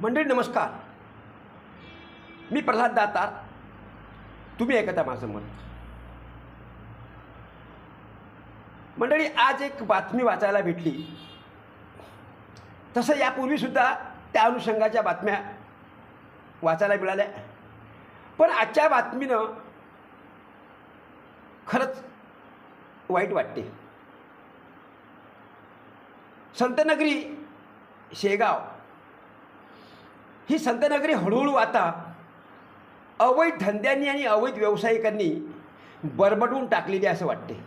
मंडळी नमस्कार. मी प्रल्हाद दातार. तुम्ही ऐकता माझं मत मंडळी आज एक बातमी वाचायला भेटली. तसं यापूर्वीसुद्धा त्या अनुषंगाच्या बातम्या वाचायला मिळाल्या. पण आजच्या बातमीनं खरंच वाईट वाटते. संतनगरी शेगाव ही संतनगरी हळूहळू आता अवैध धंद्यांनी आणि अवैध व्यावसायिकांनी बरबटवून टाकलेली असं वाटते.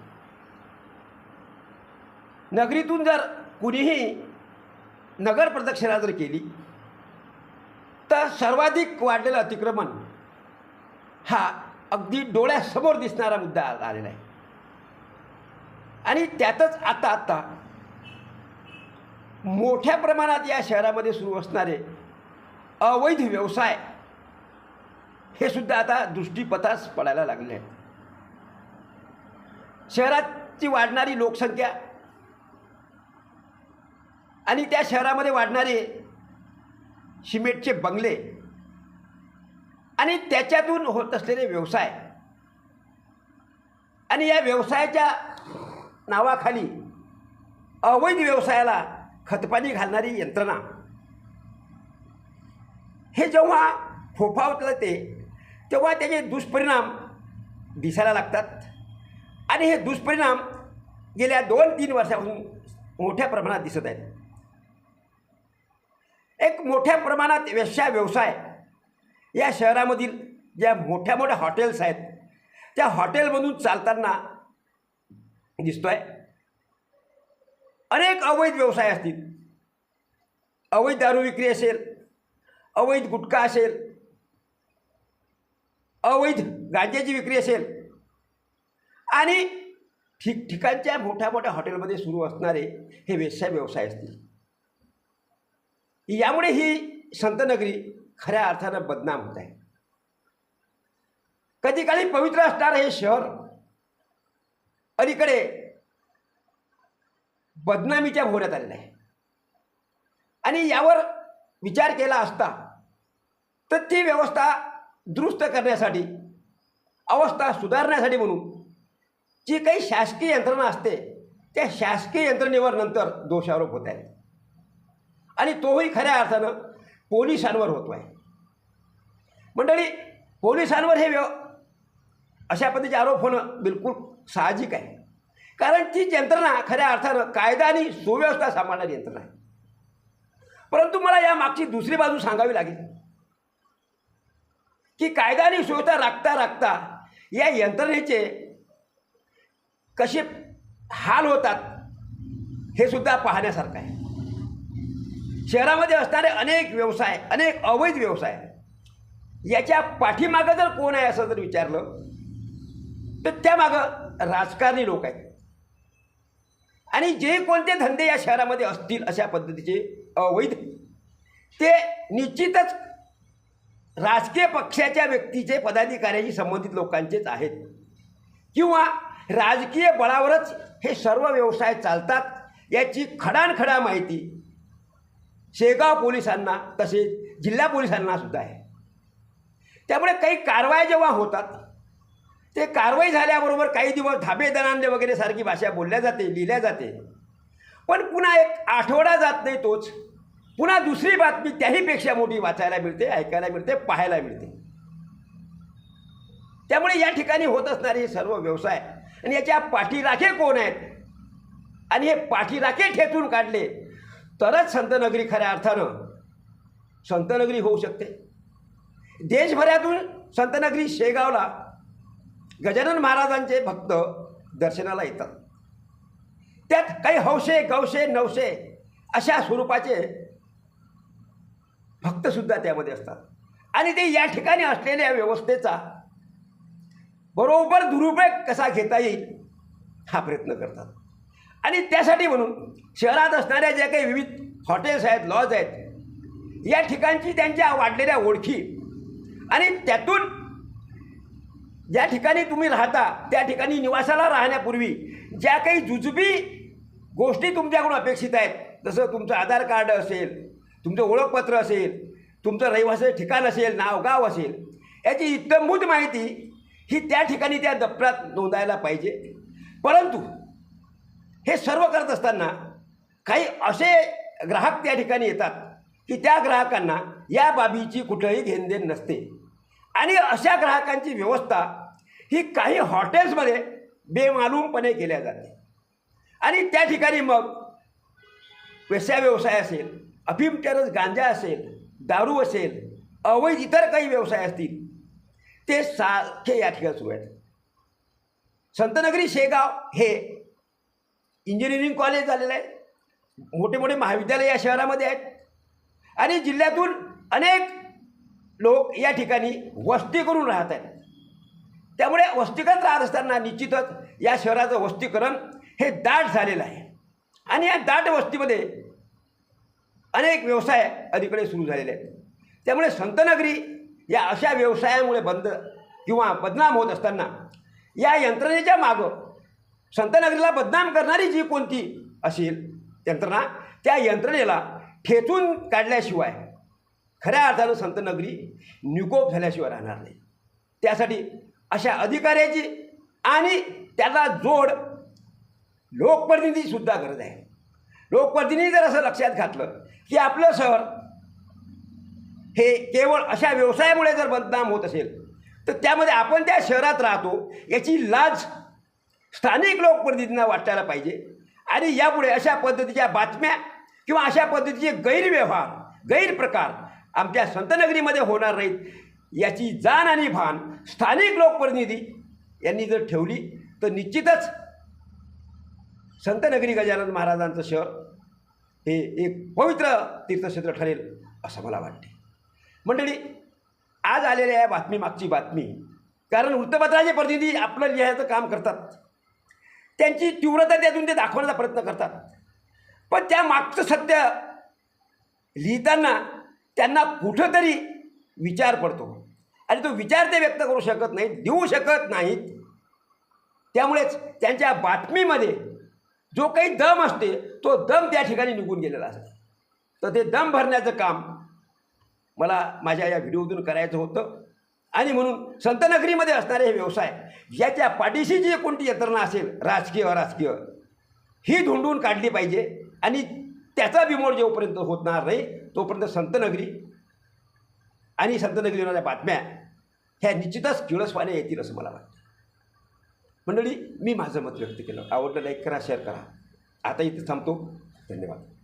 नगरीतून जर कुणीही नगर प्रदक्षिणा जर केली तर सर्वाधिक वाढलेलं अतिक्रमण हा अगदी डोळ्यासमोर दिसणारा मुद्दा आलेला आहे. आणि त्यातच आता आता मोठ्या प्रमाणात या शहरामध्ये सुरू असणारे अवैध व्यवसाय. हे सुद्धा आता दृष्टीपथास पडायला लागले. आहे शहराची वाढणारी लोकसंख्या आणि त्या शहरामध्ये वाढणारे सिमेंटचे बंगले आणि त्याच्यातून होत असलेले व्यवसाय. आणि या व्यवसायाच्या नावाखाली अवैध व्यवसायाला खतपाणी घालणारी यंत्रणा. हे जेव्हा फोफावतलं ते तेव्हा त्याचे दुष्परिणाम दिसायला लागतात. आणि हे दुष्परिणाम गेल्या दोन तीन वर्षापासून मोठ्या प्रमाणात दिसत आहेत. एक मोठ्या प्रमाणात वेश्या व्यवसाय या शहरामधील ज्या मोठ्या मोठ्या हॉटेल्स आहेत त्या हॉटेलमधून चालताना दिसतोय. अनेक अवैध व्यवसाय असतील. अवैध दारू विक्री असेल अवैध गुटखा असेल अवैध गांज्याची विक्री असेल आणि ठिकठिकाणच्या मोठ्या मोठ्या हॉटेलमध्ये सुरू असणारे हे व्यवसाय व्यवसाय असतील. यामुळे ही संतनगरी खऱ्या अर्थानं बदनाम होत आहे. कधी काळी पवित्र असणारं हे शहर अलीकडे बदनामीच्या भोवण्यात आलेलं आहे. आणि यावर विचार केला असता तर ती व्यवस्था दुरुस्त करण्यासाठी अवस्था सुधारण्यासाठी म्हणून जी काही शासकीय यंत्रणा असते त्या शासकीय यंत्रणेवर नंतर दोषारोप होत आहेत. आणि तोही खऱ्या अर्थानं पोलिसांवर होतो आहे. मंडळी पोलिसांवर हे व्यव अशा पद्धतीचे आरोप होणं बिलकुल साहजिक आहे. कारण ती यंत्रणा खऱ्या अर्थानं कायदा आणि सुव्यवस्था सांभाळणारी यंत्रणा आहे. परंतु मला या मागची दुसरी बाजू सांगावी लागेल. की कायदा आणि सुव्यवस्था राखता राखता या यंत्रणेचे कसे हाल होतात हे सुद्धा पाहण्यासारखं आहे. शहरामध्ये असणारे अनेक व्यवसाय अनेक अवैध व्यवसाय याच्या पाठीमागं जर कोण आहे असं जर विचारलं तर त्यामागं राजकारणी लोक आहेत. आणि जे कोणते धंदे या शहरामध्ये असतील अशा पद्धतीचे अवैध ते निश्चितच राजकीय पक्षाच्या व्यक्तीचे पदाधिकाऱ्याशी संबंधित लोकांचेच आहेत. किंवा राजकीय बळावरच हे सर्व व्यवसाय चालतात याची खडानखडा माहिती शेगाव पोलिसांना तसेच जिल्हा पोलिसांना सुद्धा आहे. त्यामुळे काही कारवाया जेव्हा होतात ते कारवाई झाल्याबरोबर काही दिवस धाबे दणांदे वगैरे सारखी भाषा बोलल्या जाते लिहिल्या जाते. पण पुन्हा एक आठवडा जात नाही तोच. पुन्हा दुसरी बातमी त्याहीपेक्षा मोठी वाचायला मिळते ऐकायला मिळते पाहायला मिळते. त्यामुळे या ठिकाणी होत असणारे सर्व व्यवसाय आणि याच्या पाठीराखे कोण आहेत? आणि हे पाठीराखे ठेचून काढले तरच संतनगरी खऱ्या अर्थानं संतनगरी होऊ शकते. देशभरातून संतनगरी शेगावला गजानन महाराजांचे भक्त दर्शनाला येतात. त्यात काही हौशे गवशे नवशे अशा स्वरूपाचे भक्तसुद्धा त्यामध्ये असतात. आणि ते या ठिकाणी असलेल्या व्यवस्थेचा बरोबर दुरुपयोग कसा घेता येईल हा प्रयत्न करतात. आणि त्यासाठी म्हणून शहरात असणाऱ्या ज्या काही विविध हॉटेल्स आहेत लॉज आहेत या ठिकाणची त्यांच्या वाढलेल्या ओळखी आणि त्यातून ज्या ठिकाणी तुम्ही राहता त्या ठिकाणी निवासाला राहण्यापूर्वी ज्या काही जुजबी गोष्टी तुमच्याकडून अपेक्षित आहेत जसं तुमचं आधार कार्ड असेल तुमचं ओळखपत्र असेल तुमचं रहिवासी ठिकाण असेल नाव गाव असेल याची इत्तमभूत माहिती ही त्या ठिकाणी त्या दप्तरात नोंदायला पाहिजे. परंतु हे सर्व करत असताना काही असे ग्राहक त्या ठिकाणी येतात की त्या ग्राहकांना या बाबीची कुठंही घेणदेण नसते. आणि अशा ग्राहकांची व्यवस्था ही काही हॉटेल्समध्ये बेमालूमपणे केल्या जाते. आणि त्या ठिकाणी मग वेश्या व्यवसाय असेल अफीम गांजा असेल दारू असेल अवैध इतर काही व्यवसाय असतील ते सारखे या ठिकाणी सुरू आहेत. संतनगरी शेगाव हे इंजिनिअरिंग कॉलेज झालेलं आहे. मोठे मोठे महाविद्यालय या शहरामध्ये आहेत. आणि जिल्ह्यातून अनेक लोक या ठिकाणी वस्ती करून राहत आहेत. त्यामुळे वस्तीकरण राहत असताना निश्चितच या शहराचं वस्तीकरण हे दाट झालेलं आहे. आणि या दाट वस्तीमध्ये अनेक व्यवसाय अलीकडे सुरू झालेले आहेत. त्यामुळे संतनगरी या अशा व्यवसायामुळे बंद किंवा बदनाम होत असताना या यंत्रणेच्या मागं संतनगरीला बदनाम करणारी जी कोणती असेल यंत्रणा त्या यंत्रणेला ठेचून काढल्याशिवाय खऱ्या अर्थानं संतनगरी निकोप झाल्याशिवाय राहणार नाही. त्यासाठी अशा अधिकाऱ्याची आणि त्याला जोड लोकप्रतिनिधीसुद्धा गरज आहे. लोकप्रतिनिधी जर असं लक्षात घातलं की आपलं शहर हे केवळ अशा व्यवसायामुळे जर बदनाम होत असेल तर त्यामध्ये आपण त्या शहरात राहतो याची लाज स्थानिक लोकप्रतिनिधींना वाटायला पाहिजे. आणि यापुढे अशा पद्धतीच्या बातम्या किंवा अशा पद्धतीचे गैरव्यवहार गैरप्रकार आमच्या संतनगरीमध्ये होणार नाहीत. याची जाण आणि भान स्थानिक लोकप्रतिनिधी यांनी जर ठेवली तर निश्चितच संतनगरी गजानन महाराजांचं शहर हे एक पवित्र तीर्थक्षेत्र ठरेल असं मला वाटते. मंडळी आज आलेल्या या बातमी मागची बातमी कारण वृत्तपत्राचे प्रतिनिधी आपलं लिहायचं काम करतात. त्यांची तीव्रता त्यातून ते दाखवण्याचा प्रयत्न करतात. पण त्या मागचं सत्य लिहिताना त्यांना कुठंतरी विचार पडतो. आणि तो विचार ते व्यक्त करू शकत नाहीत देऊ शकत नाहीत. त्यामुळेच त्यांच्या बातमीमध्ये जो काही दम असते तो दम त्या ठिकाणी निघून गेलेला असतो. तर ते दम भरण्याचं काम मला माझ्या या व्हिडिओतून करायचं होतं. आणि म्हणून संतनगरीमध्ये असणारे हे व्यवसाय याच्या पाठीशी जी कोणती यंत्रणा असेल राजकीय अराजकीय ही धुंडून काढली पाहिजे. आणि त्याचा बिमोड जोपर्यंत होणार नाही तोपर्यंत संतनगरी आणि संतनगरी होणाऱ्या बातम्या ह्या निश्चितच किळसवाने येतील असं मला वाटतं. मंडळी मी माझं मत व्यक्त केलं. आवडलं लाईक करा शेअर करा. आता इथे थांबतो. धन्यवाद.